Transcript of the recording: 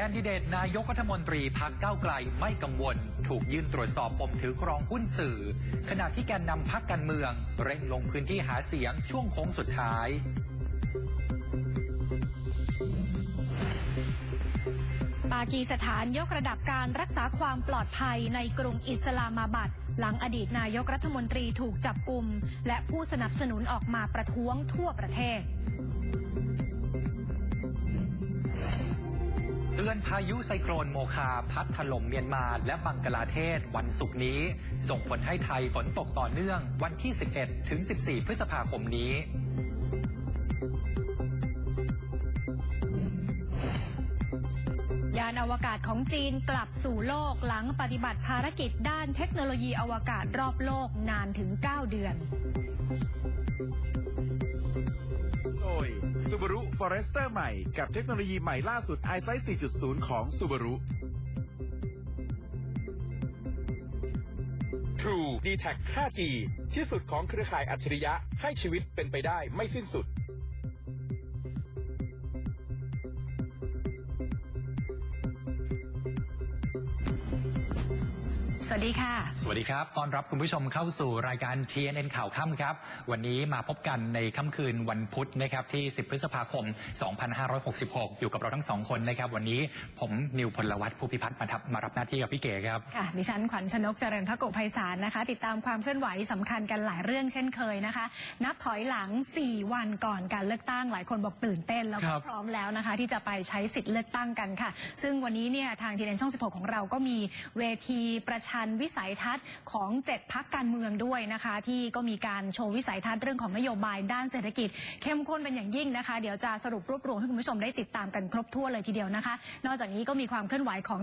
คนดิเดตนายกรัฐมนตรีพักเก้าไกลไม่กังวล ถูกยื่นตรวจสอบปมถือครองหุ้นสื่อ ขณะที่แกนนำพักการเมือง เร่งลงพื้นที่หาเสียงช่วงโค้งสุดท้ายปากีสถานยกระดับการรักษาความปลอดภัยในกรุงอิสลามาบัดหลังอดีตนายกรัฐมนตรีถูกจับกลุ่ม และผู้สนับสนุนออกมาประท้วงทั่วประเทศ อนพายุไซโครนโมคาพัดถล่มเมียนมาและบังกลาเทศวันศุกร์นี้ ส่งผลให้ไทยฝนตกต่อเนื่องวันที่ 11 ถึง 14 พฤษภาคมนี้ ยานอวกาศของจีนกลับสู่โลกหลังปฏิบัติภารกิจด้านเทคโนโลยีอวกาศรอบโลกนานถึง 9 เดือน Subaru Forester ใหม่ กับเทคโนโลยีใหม่ล่าสุด iSight 4.0 ของ Subaru True d t a c 5G ที่สุดของเครือข่ายอัจฉริยะให้ชีวิตเป็นไปได้ไม่สิ้นสุด สวัสดีค่ะ สวัสดีครับ ต้อนรับคุณผู้ชมเข้าสู่รายการ TNN ข่าวค่ำครับ วันนี้มาพบกันในค่ำคืนวันพุธนะครับที่ 10 พฤษภาคม 2566 อยู่กับเราทั้งสองคนนะครับ วันนี้ผมนิวพลวัตผู้พิพัฒน์มาทับมารับหน้าที่กับพี่เก๋ครับ ค่ะ ดิฉันขวัญชนกเจริญพระโกภัยสารนะคะ ติดตามความเคลื่อนไหวสำคัญกันหลายเรื่องเช่นเคยนะคะ นับถอยหลัง 4 วันก่อนการเลือกตั้งหลายคนบอกตื่นเต้นแล้วคก็รับพร้อมแล้วนะคะ ที่จะไปใช้สิทธิ์เลือกตั้งกันค่ะ ซึ่งวันนี้เนี่ยทางทีเอ็นช่อง 16 ของเราก็มีเวทีประชันวิสัยทัศน์ของ 7 พักการเมืองด้วยนะคะ ที่ก็มีการโชว์วิสัยทัศน์เรื่องของนโยบายด้านเศรษฐกิจ เข้มข้นเป็นอย่างยิ่งนะคะ เดี๋ยวจะสรุปรวบรวมให้คุณผู้ชมได้ติดตามกันครบถ้วนเลยทีเดียวนะคะ นอกจากนี้ก็มีความเคลื่อนไหวของ